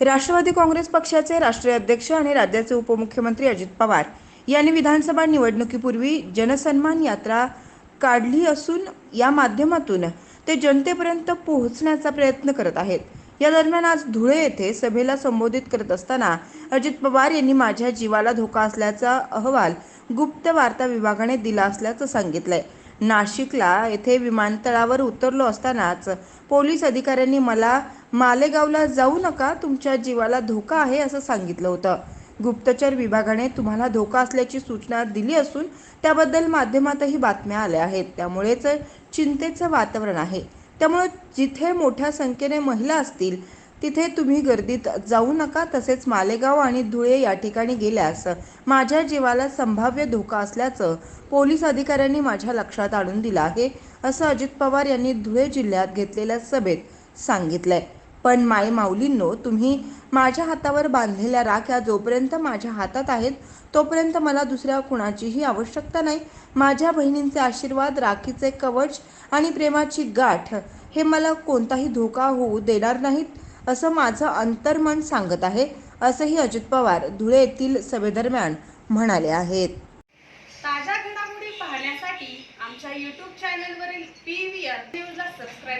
राष्ट्रवादी काँग्रेस पक्षाचे राष्ट्रीय अध्यक्ष आणि राज्याचे उपमुख्यमंत्री अजित पवार यांनी विधानसभा निवडणुकीपूर्वी जनसन्मान यात्रा काढली असून या माध्यमातून ते जनतेपर्यंत पोहोचण्याचा प्रयत्न करत आहेत. या दरम्यान आज धुळे येथे सभेला संबोधित करत असताना अजित पवार यांनी माझ्या जीवाला धोका असल्याचा अहवाल गुप्त वार्ता विभागाने दिला असल्याचं सांगितलंय. नाशिकला येथे विमानतळावर उतरलो असतानाच पोलीस अधिकाऱ्यांनी मला मालेगावला जाऊ नका तुमच्या जीवाला धोका आहे असं सांगितलं होतं. गुप्तचर विभागाने तुम्हाला धोका असल्याची सूचना दिली असून त्याबद्दल माध्यमातही बातम्या आल्या आहेत. त्यामुळेच चिंतेचं वातावरण आहे. त्यामुळे जिथे मोठ्या संख्येने महिला असतील तिथे तुम्ही गर्दीत जाऊ नका तसेच मालेगाव आणि धुळे या ठिकाणी गेल्यास माझ्या जीवाला संभाव्य धोका असल्याचं पोलीस अधिकाऱ्यांनी माझ्या लक्षात आणून दिलं आहे असं अजित पवार यांनी धुळे जिल्ह्यात घेतलेल्या सभेत सांगितलंय. पण माय माऊलींनो तुम्ही माझ्या हातावर बांधलेल्या राख्या जोपर्यंत माझ्या हातात आहेत तोपर्यंत मला दुसऱ्या कुणाचीही आवश्यकता नाही. माझ्या बहिणींचे आशीर्वाद राखीचे कवच आणि प्रेमाची गाठ हे मला कोणताही धोका होऊ देणार नाहीत असं माझं अंतर्मन सांगत आहे असंही अजित पवार धुळे येथील सभेदरम्यान म्हणाले आहेत. ताज्या घडामोडी पाहण्यासाठी आमच्या यूट्यूब चॅनलवरील पी व्ही आर न्यूजला सबस्क्राईब